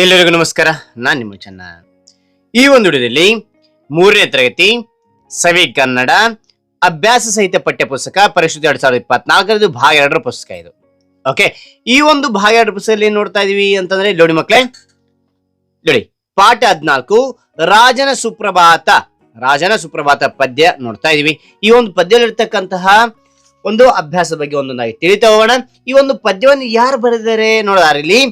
ಎಲ್ಲರಿಗೂ ನಮಸ್ಕಾರ. ನಾನು ನಿಮ್ಮ ಚೆನ್ನ. ಈ ಒಂದು ವಿಡಿಯೋದಲ್ಲಿ ಮೂರನೇ ತರಗತಿ ಸವಿ ಕನ್ನಡ ಅಭ್ಯಾಸ ಸಹಿತ ಪಠ್ಯ ಪುಸ್ತಕ ಪರಿಶುದ್ಧ ಎರಡ್ ಸಾವಿರದ ಇಪ್ಪತ್ನಾಲ್ಕರದು ಭಾಗ ಎರಡರ ಪುಸ್ತಕ ಇದು. ಓಕೆ ಈ ಒಂದು ಭಾಗ ಎರಡರ ಪುಸ್ತಕದಲ್ಲಿ ಏನ್ ನೋಡ್ತಾ ಇದೀವಿ ಅಂತಂದ್ರೆ, ನೋಡಿ ಮಕ್ಕಳೇ ನೋಡಿ, ಪಾಠ ಹದ್ನಾಲ್ಕು, ರಾಜನ ಸುಪ್ರಭಾತ ರಾಜನ ಸುಪ್ರಭಾತ ಪದ್ಯ ನೋಡ್ತಾ ಇದೀವಿ. ಈ ಒಂದು ಪದ್ಯದಲ್ಲಿರ್ತಕ್ಕಂತಹ ಒಂದು ಅಭ್ಯಾಸದ ಬಗ್ಗೆ ಒಂದೊಂದಾಗಿ ತಿಳಿತಾ ಹೋಗೋಣ ಈ ಒಂದು ಪದ್ಯವನ್ನು ಯಾರು ಬರೆದಿದ್ದಾರೆ ಇಲ್ಲಿ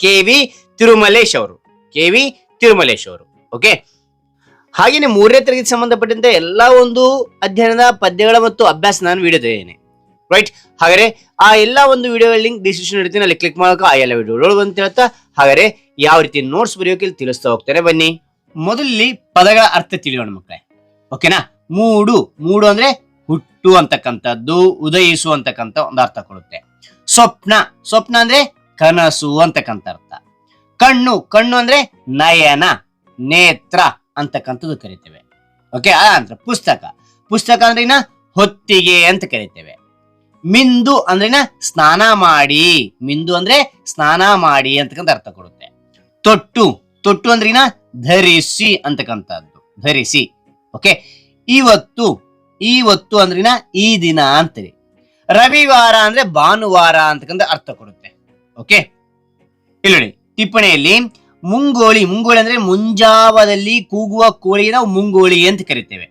ಕೆ ವಿ ತಿರುಮಲೇಶ್ ಅವರು ಕೆ ವಿ ತಿರುಮಲೇಶ್ ಅವರು ಓಕೆ ಹಾಗೇನೆ ಮೂರನೇ ತರಗತಿ ಸಂಬಂಧಪಟ್ಟಂತೆ ಎಲ್ಲಾ ಒಂದು ಅಧ್ಯಯನದ ಪದ್ಯಗಳ ಮತ್ತು ಅಭ್ಯಾಸ ನಾನು ವಿಡಿಯೋ ತೆಗೆದೇನೆ ರೈಟ್ ಹಾಗಾದ್ರೆ ಆ ಎಲ್ಲಾ ಒಂದು ವಿಡಿಯೋ ಲಿಂಕ್ ಡಿಸ್ಕ್ರಿಪ್ಷನ್ ಇರ್ತೀನಿ ಅಲ್ಲಿ ಕ್ಲಿಕ್ ಮಾಡೋಕೆ ಆ ಎಲ್ಲ ವಿಡಿಯೋ ಅಂತ ಹೇಳ್ತಾ ಹಾಗಾದ್ರೆ ಯಾವ ರೀತಿ ನೋಟ್ಸ್ ಬರೆಯೋಕೆ ತಿಳಿಸ್ತಾ ಹೋಗ್ತಾರೆ ಬನ್ನಿ. ಮೊದಲಲ್ಲಿ ಪದಗಳ ಅರ್ಥ ತಿಳಿಯೋಣ ಮಕ್ಕಳೇ. ಓಕೆನಾ ಮೂಡು. ಮೂಡು ಅಂದ್ರೆ ಹುಟ್ಟು ಅಂತಕ್ಕಂಥದ್ದು, ಉದಯಿಸು ಅಂತಕ್ಕಂಥ ಒಂದು ಅರ್ಥ ಕೊಡುತ್ತೆ. ಸ್ವಪ್ನ. ಸ್ವಪ್ನ ಅಂದ್ರೆ ಕನಸು ಅಂತಕ್ಕಂಥ ಅರ್ಥ. ಕಣ್ಣು ಕಣ್ಣು ಅಂದ್ರೆ ನಯನ, ನೇತ್ರ ಅಂತಕ್ಕಂಥದ್ದು ಕರಿತೇವೆ. ಓಕೆ ಅಂತ ಪುಸ್ತಕ. ಪುಸ್ತಕ ಅಂದ್ರೆ ಇನ್ನ ಹೊತ್ತಿಗೆ ಅಂತ ಕರಿತೇವೆ. ಮಿಂದು ಅಂದ್ರಿನ ಸ್ನಾನ ಮಾಡಿ. ಮಿಂದು ಅಂದ್ರೆ ಸ್ನಾನ ಮಾಡಿ ಅಂತಕ್ಕಂಥ ಅರ್ಥ ಕೊಡುತ್ತೆ. ತೊಟ್ಟು ತೊಟ್ಟು ಅಂದ್ರಿನ ಧರಿಸಿ ಅಂತಕ್ಕಂಥದ್ದು. ಧರಿಸಿ. ಓಕೆ ಇವತ್ತು ಇವತ್ತು ಅಂದ್ರಿನ ಈ ದಿನ ಅಂತೀರಿ. ರವಿವಾರ ಅಂದ್ರೆ ಭಾನುವಾರ ಅಂತಕ್ಕಂಥ ಅರ್ಥ ಕೊಡುತ್ತೆ. ಓಕೆ ಇಲ್ಲಿ ಟಿಪ್ಪಣಿಯಲ್ಲಿ ಮುಂಗೋಳಿ ಮುಂಗೋಳಿ ಅಂದ್ರೆ ಮುಂಜಾವದಲ್ಲಿ ಕೂಗುವ ಕೋಳಿಗೆ ನಾವು ಮುಂಗೋಳಿ ಅಂತ ಕರಿತೇವೆ.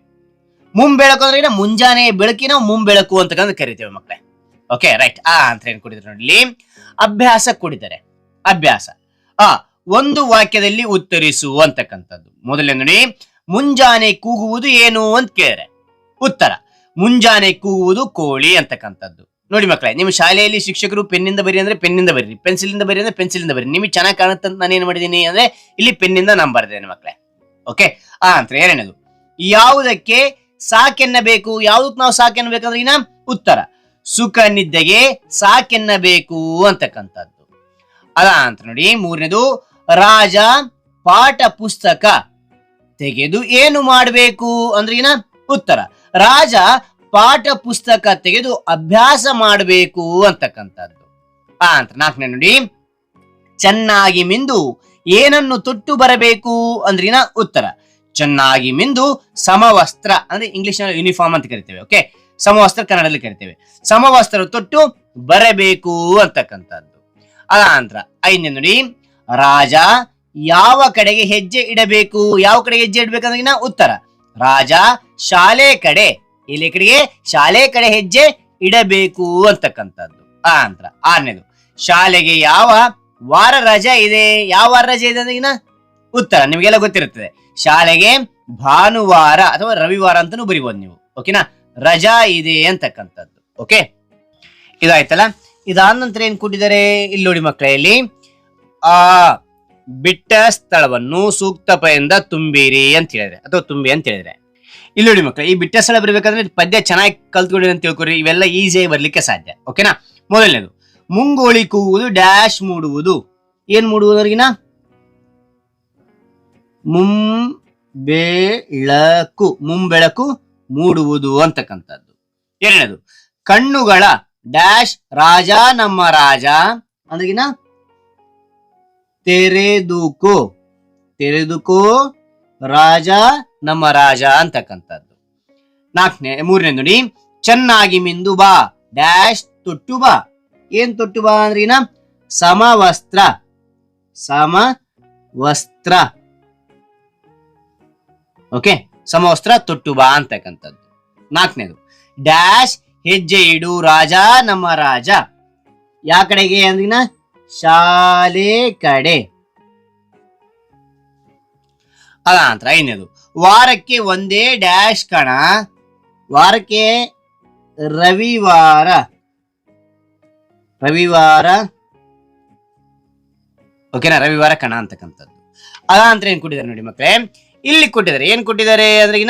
ಮುಂಬೆಳಕು ಅಂದ್ರೆ? ಮುಂಜಾನೆ ಬೆಳಕಿ ನಾವು ಮುಂಬೆಳಕು ಅಂತ ಕರಿತೇವೆ ಮಕ್ಕಳೇ ಓಕೆ ರೈಟ್ ಆ ಅಂತ ಏನ್ ಕೊಡಿದ್ರೆ ನೋಡಿ ಅಭ್ಯಾಸ ಕೊಡಿದ್ದಾರೆ ಅಭ್ಯಾಸ. ಆ, ಒಂದು ವಾಕ್ಯದಲ್ಲಿ ಉತ್ತರಿಸು ಅಂತಕ್ಕಂಥದ್ದು. ಮೊದಲನೇ ನೋಡಿ, ಮುಂಜಾನೆ ಕೂಗುವುದು ಏನು ಅಂತ ಕೇಳಿದ್ರೆ ಉತ್ತರ. ಮುಂಜಾನೆ ಕೂಗುವುದು ಕೋಳಿ ಅಂತಕ್ಕಂಥದ್ದು. ನೋಡಿ ಮಕ್ಕಳೇ, ನಿಮ್ಮ ಶಾಲೆಯಲ್ಲಿ ಶಿಕ್ಷಕರು ಪೆನ್ನಿಂದ ಬರಿ ಅಂದ್ರೆ ಪೆನ್ನಿಂದ ಬರೀರಿ ಪೆನ್ಸಿಲಿಂದ ಬರಿ ಅಂದ್ರೆ ಪೆನ್ಸಿಲಿಂದ ಬರಿ. ನಿಮಗೆ ಚೆನ್ನಾಗಿ ಕಾಣುತ್ತೆ ಅಂತ ನಾನು ಏನ್ ಮಾಡಿದ್ದೀನಿ ಅಂದ್ರೆ ಇಲ್ಲಿ ಪೆನ್ನಿಂದ ನಾನು ಬರ್ದೇನೆ ಮಕ್ಕಳೇ. ಓಕೆ ಆ ಅಂತ ಎರಡನೇದು, ಯಾವುದಕ್ಕೆ ಸಾಕೆನ್ನಬೇಕು? ಯಾವುದಕ್ಕೆ ನಾವು ಸಾಕೆನ್ನಬೇಕಂದ್ರೆ ಇನ್ನ ಉತ್ತರ, ಸುಖ ನಿದ್ದೆಗೆ ಸಾಕೆನ್ನಬೇಕು ಅಂತಕ್ಕಂಥದ್ದು. ಅದ ಅಂತ ನೋಡಿ, ಮೂರನೇದು, ರಾಜ ಪಾಠ ಪುಸ್ತಕ ತೆಗೆದು ಏನು ಮಾಡಬೇಕು ಅಂದ್ರೆ ಇನ್ನ ಉತ್ತರ, ರಾಜ ಪಾಠ ಪುಸ್ತಕ ತೆಗೆದು ಅಭ್ಯಾಸ ಮಾಡಬೇಕು ಅಂತಕ್ಕಂಥದ್ದು. ಆ ಅಂತ ನಾಲ್ಕನೇ ನೋಡಿ, ಚೆನ್ನಾಗಿ ಮಿಂದು ಏನನ್ನು ತೊಟ್ಟು ಬರಬೇಕು ಅಂದ್ರಿನ ಉತ್ತರ. ಚೆನ್ನಾಗಿ ಮಿಂದು ಸಮವಸ್ತ್ರ, ಅಂದ್ರೆ ಇಂಗ್ಲಿಷ್ನಲ್ಲಿ ಯೂನಿಫಾರ್ಮ್ ಅಂತ ಕರಿತೇವೆ ಓಕೆ ಸಮವಸ್ತ್ರ ಕನ್ನಡದಲ್ಲಿ ಕರಿತೇವೆ. ಸಮವಸ್ತ್ರ ತೊಟ್ಟು ಬರಬೇಕು ಅಂತಕ್ಕಂಥದ್ದು. ಅದ ನಂತರ ಐದನೇ ನೋಡಿ, ರಾಜ ಯಾವ ಕಡೆಗೆ ಹೆಜ್ಜೆ ಇಡಬೇಕು? ಯಾವ ಕಡೆಗೆ ಹೆಜ್ಜೆ ಇಡಬೇಕಂದ್ರೆ ಉತ್ತರ. ರಾಜ ಶಾಲೆ ಕಡೆ ಇಲ್ಲಿ ಕಡೆಗೆ ಶಾಲೆ ಕಡೆ ಹೆಜ್ಜೆ ಇಡಬೇಕು ಅಂತಕ್ಕಂಥದ್ದು. ಆ ಅಂತರ ಆರನೇದು, ಶಾಲೆಗೆ ಯಾವ ವಾರ ರಜೆ ಇದೆ? ಯಾವ ವಾರ ರಜೆ ಇದೆ ಅಂದ್ರೆ ಉತ್ತರ, ನಿಮಗೆಲ್ಲ ಗೊತ್ತಿರುತ್ತದೆ. ಶಾಲೆಗೆ ಭಾನುವಾರ ಅಥವಾ ರವಿವಾರ ಅಂತಾನು ಬರಿಬೋದು ನೀವು. ಓಕೆನಾ ರಜಾ ಇದೆ ಅಂತಕ್ಕಂಥದ್ದು. ಓಕೆ ಇದಾಯ್ತಲ್ಲ? ಇದಾದ ನಂತರ ಏನ್ ಕೊಟ್ಟಿದ್ದಾರೆ? ಇಲ್ಲಿ ನೋಡಿ ಮಕ್ಕಳೇ, ಇಲ್ಲಿ, ಆ, ಬಿಟ್ಟ ಸ್ಥಳವನ್ನು ಸೂಕ್ತ ಪಯಿಂದ ತುಂಬಿರಿ ಅಂತ ಹೇಳಿದ್ರೆ ಅಥವಾ ತುಂಬಿ ಅಂತ ಹೇಳಿದ್ರೆ ಇಲ್ಲಿ ನೋಡಿ ಮಕ್ಕಳು ಈ ಬಿಟ್ಟ ಸ್ಥಳ ಬರಬೇಕಂದ್ರೆ ಪದ್ಯ ಚೆನ್ನಾಗಿ ಕಲ್ತ್ಕೊಂಡಿರಿ ಅಂತ ತಿಳ್ಕೊರಿ. ಇವೆಲ್ಲ ಈಸಿಯಾಗಿ ಬರ್ಲಿಕ್ಕೆ ಸಾಧ್ಯ. ಓಕೆನಾ ಮೊದಲನೇದು, ಮುಂಗೋಳಿ ಕೂಗುವುದು ಡ್ಯಾಶ್ ಮೂಡುವುದು. ಏನ್ ಮೂಡುವುದರಿಗಿನ? ಮುಂಬೆಳಕು ಮುಂಬೆಳಕು ಮೂಡುವುದು ಅಂತಕ್ಕಂಥದ್ದು. ಎರಡನೇದು, ಕಣ್ಣುಗಳ ಡ್ಯಾಶ್ ರಾಜ ನಮ್ಮ ರಾಜ. ಅಂದ್ರಗಿನ? ತೆರೆದುಕೋ. ತೆರೆದುಕೋ ರಾಜ ನಮ್ಮ ರಾಜ ಅಂತಕ್ಕಂಥದ್ದು. ನಾಲ್ಕನೇ, ಮೂರನೇ ನೋಡಿ, ಚೆನ್ನಾಗಿ ಮಿಂದು ಬಾ, ಡ್ಯಾಶ್ ತೊಟ್ಟು ಬಾ. ಏನ್ ತೊಟ್ಟು ಬಾ ಅಂದ್ರಿನ ಸಮವಸ್ತ್ರ. ಸಮ ವಸ್ತ್ರ ಓಕೆ ಸಮವಸ್ತ್ರ ತೊಟ್ಟು ಬಾ ಅಂತಕ್ಕಂಥದ್ದು. ನಾಲ್ಕನೇದು, ಡ್ಯಾಶ್ ಹೆಜ್ಜೆ ಇಡು ರಾಜ, ನಮ್ಮ ರಾಜ. ಯಾ ಕಡೆಗೆ ಅಂದ್ರಿನ ಶಾಲೆ ಕಡೆ. ಅದ ನಂತರ ಐದನೇದು ವಾರಕ್ಕೆ ಒಂದೇ ಡ್ಯಾಶ್ ಕಣ. ವಾರಕ್ಕೆ ರವಿವಾರ. ರವಿವಾರ. ಓಕೆನಾ? ರವಿವಾರ ಕಣ ಅಂತಕ್ಕಂಥದ್ದು. ಅದ ನಂತರ ಏನ್ ಕೊಟ್ಟಿದ್ದಾರೆ ನೋಡಿ ಮಕ್ಕಳೇ ಇಲ್ಲಿ ಕೊಟ್ಟಿದ್ದಾರೆ. ಏನ್ ಕೊಟ್ಟಿದ್ದಾರೆ ಅದ್ರಗಿನ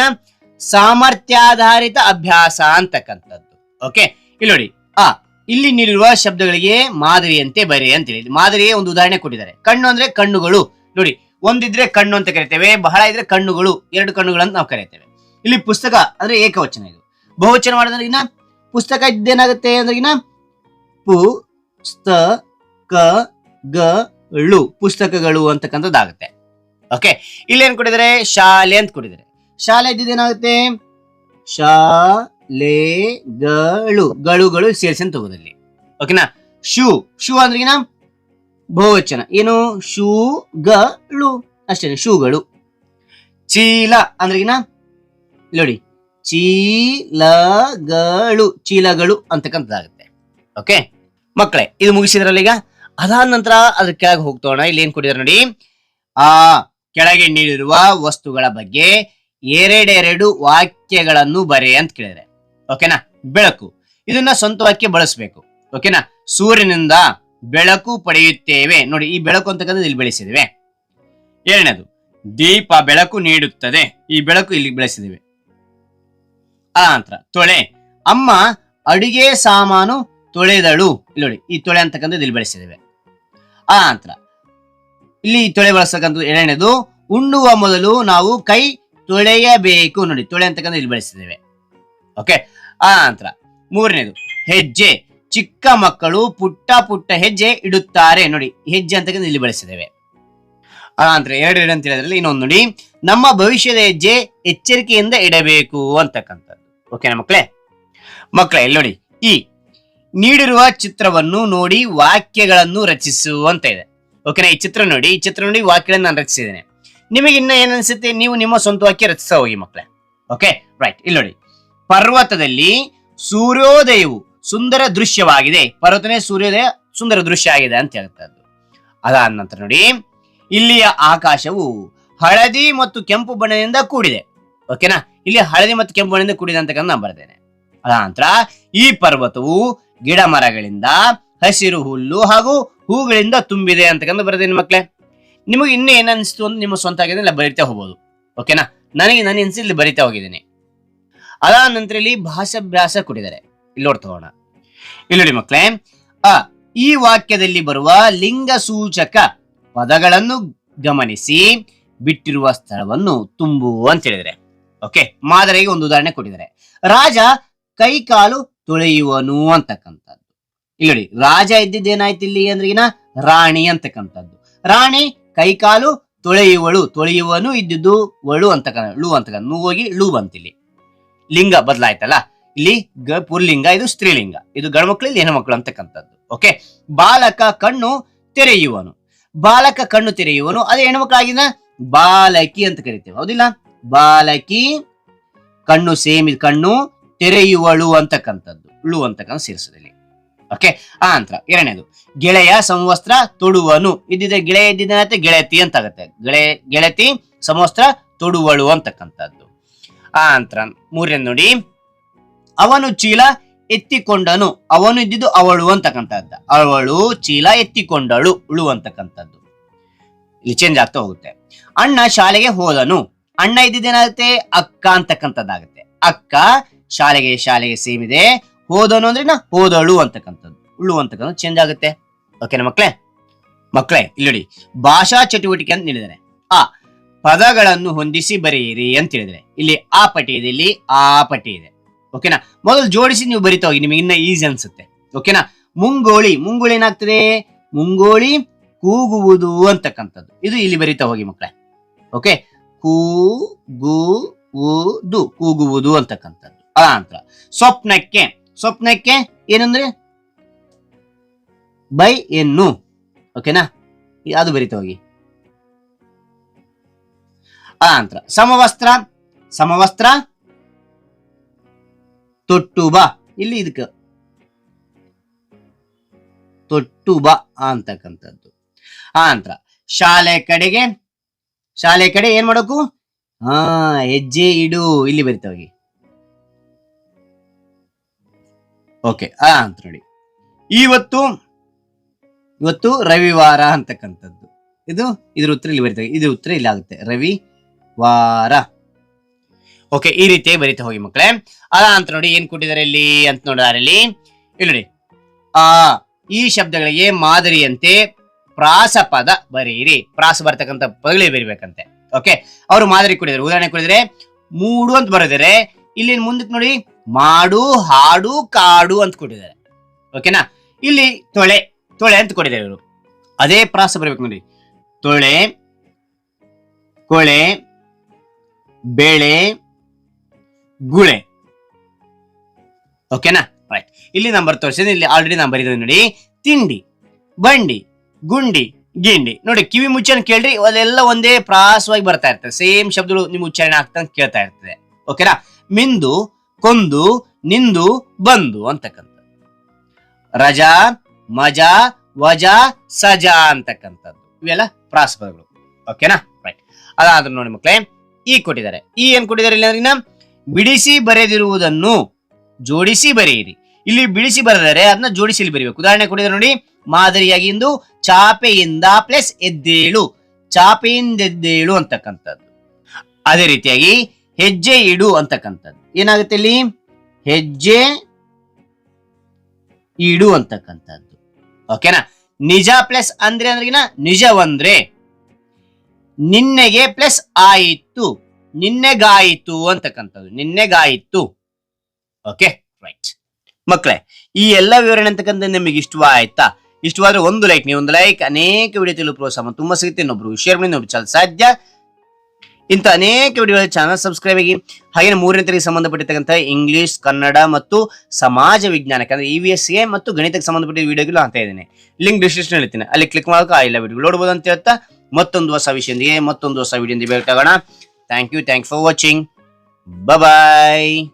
ಸಾಮರ್ಥ್ಯಾಧಾರಿತ ಅಭ್ಯಾಸ ಅಂತಕ್ಕಂಥದ್ದು. ಓಕೆ? ಇಲ್ಲಿ ನೋಡಿ. ಆ, ಇಲ್ಲಿ ನೀಡಿರುವ ಶಬ್ದಗಳಿಗೆ ಮಾದರಿಯಂತೆ ಬರೆ ಅಂತ ಹೇಳಿ. ಮಾದರಿಯೇ ಒಂದು ಉದಾಹರಣೆ ಕೊಟ್ಟಿದ್ದಾರೆ. ಕಣ್ಣು ಅಂದ್ರೆ ಕಣ್ಣುಗಳು. ನೋಡಿ ಒಂದಿದ್ರೆ ಕಣ್ಣು ಅಂತ ಕರಿತೇವೆ, ಬಹಳ ಇದ್ರೆ ಕಣ್ಣುಗಳು, ಎರಡು ಕಣ್ಣುಗಳು ಅಂತ ನಾವು ಕರಿತೇವೆ. ಇಲ್ಲಿ ಪುಸ್ತಕ ಅಂದ್ರೆ ಏಕವಚನ ಇದು. ಬಹುವಚನ ಮಾಡೋದ್ರಿಗಿನ ಪುಸ್ತಕ ಇದ್ದೇನಾಗುತ್ತೆ ಅಂದ್ರಗಿನ ಪು, ಸ್ತ, ಕ, ಗ, ಳು ಪುಸ್ತಕಗಳು ಅಂತಕ್ಕಂಥದ್ದಾಗುತ್ತೆ. ಓಕೆ ಇಲ್ಲಿ ಏನ್ ಕೊಟ್ಟಿದ್ದಾರೆ ಶಾಲೆ ಅಂತ ಕೊಟ್ಟಿದ್ದಾರೆ ಶಾಲೆ ಇದ್ದಿದ್ದು ಏನಾಗುತ್ತೆ ಶಾಲೆಗಳು, ಗಳು ಸೇರಿಸಿ ಅಂತ ತಗೋದಲ್ಲಿ ಓಕೆನಾ ಶೂ ಶೂ ಅಂದ್ರೆ ಏನ ಬಹುವಚನ. ಏನು? ಶೂಗಳು. ಅಷ್ಟೇ ಶೂಗಳು. ಚೀಲ ಅಂದ್ರೆ ಏನ ನೋಡಿ, ಚೀಲಗಳು ಚೀಲಗಳು ಅಂತಕ್ಕಂಥದ್ದಾಗುತ್ತೆ. ಓಕೆ? ಮಕ್ಕಳೇ, ಇದು ಮುಗಿಸಿದ್ರಲ್ಲ ಈಗ? ಅದಾದ ನಂತರ ಅದ್ರ ಕೆಳಗೆ ಹೋಗ್ತೋಣ. ಇಲ್ಲಿ ಏನ್ ಕೊಟ್ಟಿದ್ದಾರೆ ನೋಡಿ? ಆ, ಕೆಳಗೆ ನೀಡಿರುವ ವಸ್ತುಗಳ ಬಗ್ಗೆ ಎರಡೆರಡು ವಾಕ್ಯಗಳನ್ನು ಬರೆ ಅಂತ ಕೇಳಿದ್ರೆ ಓಕೆನಾ? ಬೆಳಕು. ಇದನ್ನ ಸ್ವಂತವಾಗಿ ಬಳಸಬೇಕು. ಓಕೆನಾ? ಸೂರ್ಯನಿಂದ ಬೆಳಕು ಪಡೆಯುತ್ತೇವೆ. ನೋಡಿ, ಈ ಬೆಳಕು ಅಂತಕ್ಕಂಥದ್ದು ಇಲ್ಲಿ ಬೆಳೆಸಿದ್ದೇವೆ. ಎರಡನೇದು, ದೀಪ ಬೆಳಕು ನೀಡುತ್ತದೆ. ಈ ಬೆಳಕು ಇಲ್ಲಿ ಬೆಳೆಸಿದ್ದೇವೆ. ಆ ತೊಳೆ. ಅಮ್ಮ ಅಡಿಗೆ ಸಾಮಾನು ತೊಳೆದಳು. ಇಲ್ಲಿ ನೋಡಿ, ಈ ತೊಳೆ ಅಂತಕ್ಕಂಥದ್ದು ಇಲ್ಲಿ ಬೆಳೆಸಿದ್ದೇವೆ. ಆ ನಂತರ, ಇಲ್ಲಿ ತೊಳೆ ಬಳಸ್ತಕ್ಕಂಥದ್ದು ಎರಡನೇದು, ಉಣ್ಣುವ ಮೊದಲು ನಾವು ಕೈ ತೊಳೆಯಬೇಕು. ನೋಡಿ, ತೊಳೆ ಅಂತಕ್ಕಂಥ ಇಲ್ಲಿ ಬೆಳೆಸಿದ್ದೇವೆ. ಓಕೆ ಆ ನಂತರ, ಮೂರನೇದು, ಹೆಜ್ಜೆ. ಚಿಕ್ಕ ಮಕ್ಕಳು ಪುಟ್ಟ ಪುಟ್ಟ ಹೆಜ್ಜೆ ಇಡುತ್ತಾರೆ. ನೋಡಿ ಹೆಜ್ಜೆ ಅಂತ ಇಲ್ಲಿ ಬಳಸಿದ್ದೇವೆ. ಅಂದ್ರೆ ಎರಡು ಎರಡು ಅಂತ ಹೇಳಿದ್ರಲ್ಲಿ ಇನ್ನೊಂದು ನೋಡಿ, ನಮ್ಮ ಭವಿಷ್ಯದ ಹೆಜ್ಜೆ ಎಚ್ಚರಿಕೆಯಿಂದ ಇಡಬೇಕು ಅಂತಕ್ಕಂಥದ್ದು. ಓಕೆನಾ ಮಕ್ಕಳೇ ಮಕ್ಕಳೇ ಇಲ್ಲಿ ನೋಡಿ, ಈ ನೀಡಿರುವ ಚಿತ್ರವನ್ನು ನೋಡಿ ವಾಕ್ಯಗಳನ್ನು ರಚಿಸು ಅಂತ ಇದೆ. ಓಕೆನಾ ಈ ಚಿತ್ರ ನೋಡಿ, ಈ ಚಿತ್ರ ನೋಡಿ ವಾಕ್ಯಗಳನ್ನು ನಾನು ರಚಿಸಿದ್ದೇನೆ. ನಿಮಗೆ ಇನ್ನ ಏನ್ ಅನ್ಸುತ್ತೆ? ನೀವು ನಿಮ್ಮ ಸ್ವಂತ ವಾಕ್ಯ ರಚಿಸ ಹೋಗಿ ಮಕ್ಕಳೇ ಓಕೆ ರೈಟ್ ಇಲ್ಲಿ ನೋಡಿ, ಪರ್ವತದಲ್ಲಿ ಸೂರ್ಯೋದಯವು ಸುಂದರ ದೃಶ್ಯವಾಗಿದೆ. ಪರ್ವತನೇ ಸೂರ್ಯೋದಯ ಸುಂದರ ದೃಶ್ಯ ಆಗಿದೆ ಅಂತ ಹೇಳ್ತದ್ದು ಅದಾದ ನಂತರ ನೋಡಿ, ಇಲ್ಲಿಯ ಆಕಾಶವು ಹಳದಿ ಮತ್ತು ಕೆಂಪು ಬಣ್ಣದಿಂದ ಕೂಡಿದೆ. ಓಕೆನಾ? ಇಲ್ಲಿ ಹಳದಿ ಮತ್ತು ಕೆಂಪು ಬಣ್ಣದಿಂದ ಕೂಡಿದೆ ಅಂತ ನಾನು ಬರ್ತೇನೆ ಅದ ನಂತರ, ಈ ಪರ್ವತವು ಗಿಡ ಮರಗಳಿಂದ, ಹಸಿರು ಹುಲ್ಲು ಹಾಗೂ ಹೂಗಳಿಂದ ತುಂಬಿದೆ ಅಂತಕ್ಕಂಥ ಬರ್ತೇನೆ ಮಕ್ಕಳೇ. ನಿಮಗೆ ಇನ್ನೂ ಏನಿಸ್ತು ಅಂತ ನಿಮ್ಮ ಸ್ವಂತ ಆಗಿದೆ ಇಲ್ಲ ಬರಿತಾ ಹೋಗ್ಬೋದು. ಓಕೆನಾ? ನನಗೆ ನನ್ನ ಇಲ್ಲಿ ಬರಿತಾ ಹೋಗಿದ್ದೀನಿ. ಅದಾದ ನಂತರ ಇಲ್ಲಿ ಭಾಷಾಭ್ಯಾಸ ಕೊಟ್ಟಿದ್ದಾರೆ ಇಲ್ಲಿ ಹೋಗೋಣ ಇಲ್ಲಿ ನೋಡಿ ಮಕ್ಕಳೇ ಅ ಈ ವಾಕ್ಯದಲ್ಲಿ ಬರುವ ಲಿಂಗ ಸೂಚಕ ಪದಗಳನ್ನು ಗಮನಿಸಿ, ಬಿಟ್ಟಿರುವ ಸ್ಥಳವನ್ನು ತುಂಬು ಅಂತ ಹೇಳಿದರೆ. ಓಕೆ, ಮಾದರಿಗೆ ಒಂದು ಉದಾಹರಣೆ ಕೊಟ್ಟಿದ್ದಾರೆ. ರಾಜ ಕೈಕಾಲು ತೊಳೆಯುವನು ಅಂತಕ್ಕಂಥದ್ದು. ಇಲ್ಲಿ ನೋಡಿ ರಾಜ ಇದ್ದಿದ್ದೇನಾಯ್ತು ಇಲ್ಲಿ ಅಂದ್ರೆ ಏನ ರಾಣಿ ಅಂತಕ್ಕಂಥದ್ದು. ರಾಣಿ ಕೈಕಾಲು ತೊಳೆಯುವಳು, ತೊಳೆಯುವನು ಇದ್ದಿದ್ದು ಒಳು ಅಂತಕ್ಕಂಥ ಳು ನು ಹೋಗಿ ಳು ಬಂತಿಲ್ಲಿ. ಲಿಂಗ ಬದಲಾಯ್ತಲ್ಲ? ಇಲ್ಲಿ ಗ, ಪುರ್ಲಿಂಗ, ಇದು ಸ್ತ್ರೀಲಿಂಗ. ಇದು ಗಂಡ್ಮಕ್ಳು ಇಲ್ಲಿ ಹೆಣ್ಮಕ್ಳು ಅಂತಕ್ಕಂಥದ್ದು. ಓಕೆ ಬಾಲಕ ಕಣ್ಣು ತೆರೆಯುವನು. ಬಾಲಕ ಕಣ್ಣು ತೆರೆಯುವನು, ಅದೇ ಹೆಣ್ಮಕ್ಳಾಗಿನ ಬಾಲಕಿ ಅಂತ ಕರಿತೇವೆ. ಹೌದಿಲ್ಲ? ಬಾಲಕಿ ಕಣ್ಣು ಸೇಮಿ, ಕಣ್ಣು ತೆರೆಯುವಳು ಅಂತಕ್ಕಂಥದ್ದು. ಳು ಅಂತಕ್ಕಂಥ ಸೇರಿಸೋದಿಲ್ಲಿ ಓಕೆ ಆ ನಂತರ, ಎರಡನೇದು. ಗೆಳೆಯ ಸಮವಸ್ತ್ರ ತೊಡುವನು. ಇದ್ದಿದ್ರೆ ಗೆಳೆಯ ಇದ್ದಿದ್ದ ಗೆಳತಿ ಅಂತ ಆಗುತ್ತೆ ಗೆಳೆ, ಗೆಳತಿ ಸಮವಸ್ತ್ರ ತೊಡುವಳು ಅಂತಕ್ಕಂಥದ್ದು. ಆ ನಂತರ ಮೂರನೇ ನೋಡಿ. ಅವನು ಚೀಲ ಎತ್ತಿಕೊಂಡನು. ಅವನು ಇದ್ದಿದ್ದು ಅವಳು ಅಂತಕ್ಕಂಥದ್ದು. ಅವಳು ಚೀಲ ಎತ್ತಿಕೊಂಡಳು, ಉಳು ಅಂತಕ್ಕಂಥದ್ದು. ಇಲ್ಲಿ ಚೇಂಜ್ ಆಗ್ತಾ ಹೋಗುತ್ತೆ. ಅಣ್ಣ ಶಾಲೆಗೆ ಹೋದನು. ಅಣ್ಣ ಇದ್ದಿದ್ದೇನಾಗುತ್ತೆ ಅಕ್ಕ ಅಂತಕ್ಕಂಥದ್ದಾಗುತ್ತೆ. ಅಕ್ಕ ಶಾಲೆಗೆ ಶಾಲೆಗೆ ಸೇಮ್ ಇದೆ ಹೋದನು ಅಂದ್ರೆ ನಾ ಹೋದಳು ಅಂತಕ್ಕಂಥದ್ದು. ಉಳು ಅಂತಕ್ಕಂಥ ಚೇಂಜ್ ಆಗುತ್ತೆ. ಓಕೆನಾ ಮಕ್ಕಳೇ ಮಕ್ಕಳೇ ಇಲ್ಲಿ ಭಾಷಾ ಚಟುವಟಿಕೆ ಅಂತ ನೀಡಿದರೆ ಆ ಪದಗಳನ್ನು ಹೊಂದಿಸಿ ಬರೆಯಿರಿ ಅಂತ ಹೇಳಿದರೆ ಇಲ್ಲಿ ಆ ಪಟ್ಟಿ ಇದೆ, ಇಲ್ಲಿ ಆ ಪಟ್ಟಿ ಇದೆ. ಓಕೆನಾ ಮೊದಲು ಜೋಡಿಸಿ ನೀವು ಬರಿತಾ ಹೋಗಿ, ನಿಮಗೆ ಇನ್ನ ಈಸಿ ಅನ್ಸುತ್ತೆ. ಓಕೆನಾ ಮುಂಗೋಳಿ ಮುಂಗೋಳಿ ಏನಾಗ್ತದೆ? ಮುಂಗೋಳಿ ಕೂಗುವುದು ಅಂತಕ್ಕಂಥದ್ದು. ಇದು ಇಲ್ಲಿ ಬರಿತಾ ಹೋಗಿ ಮಕ್ಕಳೇ ಓಕೆ ಕೂಗುವುದು ಕೂಗುವುದು ಅಂತಕ್ಕಂಥದ್ದು. ಆ ಅಂತ. ಸ್ವಪ್ನಕ್ಕೆ ಸ್ವಪ್ನಕ್ಕೆ ಏನಂದ್ರೆ? ಬೈ ಎನ್ನು. ಓಕೆನಾ ಅದು ಬರಿತಾ ಹೋಗಿ? ಆ ಅಂತ. ಸಮವಸ್ತ್ರ ಸಮವಸ್ತ್ರ ತೊಟ್ಟು ಬಾ. ಇಲ್ಲಿ ಇದಕ್ಕೆ. ತೊಟ್ಟು ಬಾ ಅಂತಕ್ಕಂಥದ್ದು. ಆ ನಂತರ ಶಾಲೆ ಕಡೆಗೆ, ಶಾಲೆ ಕಡೆ ಏನ್ ಮಾಡಬೇಕು ಹಾ ಹೆಜ್ಜೆ ಇಡು. ಇಲ್ಲಿ ಬರಿತಾ ಹೋಗಿ. ಓಕೆ, ಆ ಅಂತ ನೋಡಿ. ಇವತ್ತು ಇವತ್ತು ರವಿವಾರ ಅಂತಕ್ಕಂಥದ್ದು. ಇದು, ಇದ್ರ ಉತ್ತರ ಇಲ್ಲಿ ಬರಿತಾ ಹೋಗಿ ಇದ್ರ ಉತ್ತರ ಇಲ್ಲಿ ಆಗುತ್ತೆ. ರವಿ ವಾರ ಓಕೆ ಈ ರೀತಿ ಬರೀತಾ ಹೋಗಿ ಮಕ್ಕಳೇ. ಅದ ಅಂತ ನೋಡಿ ಏನ್ ಕೊಟ್ಟಿದ್ದಾರೆ ಇಲ್ಲಿ ಅಂತ ನೋಡಿದಾರೆ ಇಲ್ಲಿ. ಇಲ್ಲಿ ನೋಡಿ. ಆ, ಈ ಶಬ್ದಗಳಿಗೆ ಮಾದರಿಯಂತೆ ಪ್ರಾಸ ಪದ ಬರೀರಿ ಪ್ರಾಸ ಬರ್ತಕ್ಕಂಥ ಪದಗಳೇ ಬರಿಬೇಕಂತೆ. ಓಕೆ ಅವರು ಮಾದರಿ ಕೊಟ್ಟಿದ್ದಾರೆ. ಉದಾಹರಣೆ ಕೊಟ್ಟಿದ್ದಾರೆ. ಮೂಡು ಅಂತ ಬರೆದಿದ್ದಾರೆ. ಇಲ್ಲಿ ಮುಂದಕ್ಕೆ ನೋಡಿ? ಮಾಡು, ಹಾಡು, ಕಾಡು ಅಂತ ಕೊಟ್ಟಿದ್ದಾರೆ. ಓಕೆನಾ ಇಲ್ಲಿ ತೊಳೆ ತೊಳೆ ಅಂತ ಕೊಟ್ಟಿದ್ದಾರೆ ಇವರು. ಅದೇ ಪ್ರಾಸ ಬರಬೇಕು ನೋಡಿ. ತೊಳೆ, ಕೊಳೆ, ಬೆಳೆ ಗುಳೆ. ಓಕೆನಾ ರೈಟ್ ಇಲ್ಲಿ ನಂಬರ್ ತೋರಿಸಿದ್ರೆ ಇಲ್ಲಿ ಆಲ್ರೆಡಿ ನಂಬರ್ ಇದೆ ನೋಡಿ. ತಿಂಡಿ, ಬಂಡಿ, ಗುಂಡಿ, ಗಿಂಡಿ. ನೋಡಿ, ಕಿವಿ ಮುಚ್ಚನ್ ಕೇಳ್ರಿ ಅಲ್ಲೆಲ್ಲ ಒಂದೇ ಪ್ರಾಸವಾಗಿ ಬರ್ತಾ ಇರ್ತದೆ. ಸೇಮ್ ಶಬ್ದಗಳು ನಿಮ್ ಉಚ್ಚಾರಣೆ ಆಗ್ತಾ ಕೇಳ್ತಾ ಇರ್ತದೆ. ಓಕೆನಾ ಮಿಂದು, ಕೊಂದು, ನಿಂದು, ಬಂದು ಅಂತಕ್ಕಂಥ ರಜಾ, ಮಜಾ, ವಜಾ, ಸಜಾ ಅಂತಕ್ಕಂಥದ್ದು. ಇವೆಲ್ಲ ಪ್ರಾಸ ಪದಗಳು ಓಕೆನಾ ರೈಟ್ ಅದಾದ್ರೂ ನೋಡಿ ಮಕ್ಕಳೇ ಈ ಕೊಟ್ಟಿದ್ದಾರೆ. ಈ ಏನ್ ಕೊಟ್ಟಿದ್ದಾರೆ ಇಲ್ಲಿ ಅಂದ್ರೆ ಬಿಡಿಸಿ ಬರೆದಿರುವುದನ್ನು ಜೋಡಿಸಿ ಬರೆಯಿರಿ. ಇಲ್ಲಿ ಬಿಡಿಸಿ ಬರೆದರೆ ಅದನ್ನ ಜೋಡಿಸಿ ಬರೀಬೇಕು. ಉದಾಹರಣೆ ಕೊಡಿದ್ರೆ ನೋಡಿ, ಮಾದರಿಯಾಗಿ ಇಂದು ಚಾಪೆಯಿಂದ ಪ್ಲಸ್ ಎದ್ದೇಳು ಚಾಪೆಯಿಂದ ಎದ್ದೇಳು ಅಂತಕ್ಕಂಥದ್ದು. ಅದೇ ರೀತಿಯಾಗಿ ಹೆಜ್ಜೆ ಇಡು ಅಂತಕ್ಕಂಥದ್ದು. ಏನಾಗುತ್ತೆ ಇಲ್ಲಿ? ಹೆಜ್ಜೆ ಇಡು ಅಂತಕ್ಕಂಥದ್ದು. ಓಕೆನಾ ನಿಜ ಪ್ಲಸ್ ಅಂದ್ರೆ ಅಂದ್ರೆ ನಿಜವಂದ್ರೆ ನಿನ್ನೆಗೆ ಪ್ಲಸ್ ಆಯಿತು. ನಿನ್ನೆಗಾಯಿತು ಅಂತಕ್ಕಂಥದ್ದು. ನಿನ್ನೆಗಾಯಿತು. ಓಕೆ ರೈಟ್ ಮಕ್ಕಳೇ ಈ ಎಲ್ಲ ವಿವರಣೆ ಅಂತಕ್ಕಂಥ ನಿಮಗೆ ಇಷ್ಟವಾಯ್ತಾ? ಇಷ್ಟವಾದ್ರೆ ಒಂದು ಲೈಕ್ ನೀವು ಒಂದು ಲೈಕ್ ಅನೇಕ ವಿಡಿಯೋ ತಿಳಿಯಲು ಪ್ರೋತ್ಸಾಹ ತುಂಬಾ ಸಿಗುತ್ತೆ. ಇನ್ನೊಬ್ರು ಶೇರ್ ಮಾಡಿ ನೋಡಿ ಚಾಲ ಸಾಧ್ಯ? ಇಂಥ ಅನೇಕ ವಿಡಿಯೋಗಳ ಚಾನಲ್ ಸಬ್ಸ್ಕ್ರೈಬ್ ಆಗಿ ಹಾಗೆ ಮೂರನೇ ತರಗತಿಗೆ ಸಂಬಂಧಪಟ್ಟಿರ್ತಕ್ಕಂಥ ಇಂಗ್ಲಿಷ್ ಕನ್ನಡ ಮತ್ತು ಸಮಾಜ ವಿಜ್ಞಾನಕ್ಕೆ ಅಂದ್ರೆ ಇ ವಿ ಎಸ್ಗೆ ಮತ್ತು ಗಣಿತಕ್ಕೆ ಸಂಬಂಧಪಟ್ಟ ವಿಡಿಯೋಗಳು ಅಂತ ಇದ್ದೇನೆ. ಲಿಂಕ್ ಡಿಸ್ಕ್ರಿಪ್ಷನ್ ಹೇಳ್ತೀನಿ ಅಲ್ಲಿ ಕ್ಲಿಕ್ ಮಾಡೋಕೆ, ಆ ಎಲ್ಲ ವಿಡಿಯೋ ನೋಡ್ಬೋದು ಅಂತ ಹೇಳ್ತಾ, ಮತ್ತೊಂದು ಹೊಸ ವಿಷಯದೊಂದಿಗೆ, ಮತ್ತೊಂದು ಹೊಸ ವಿಡಿಯೋದಿಂದ ಭೇಟಿಯಾಗೋಣ. Thank you. Thanks for watching. Bye-bye.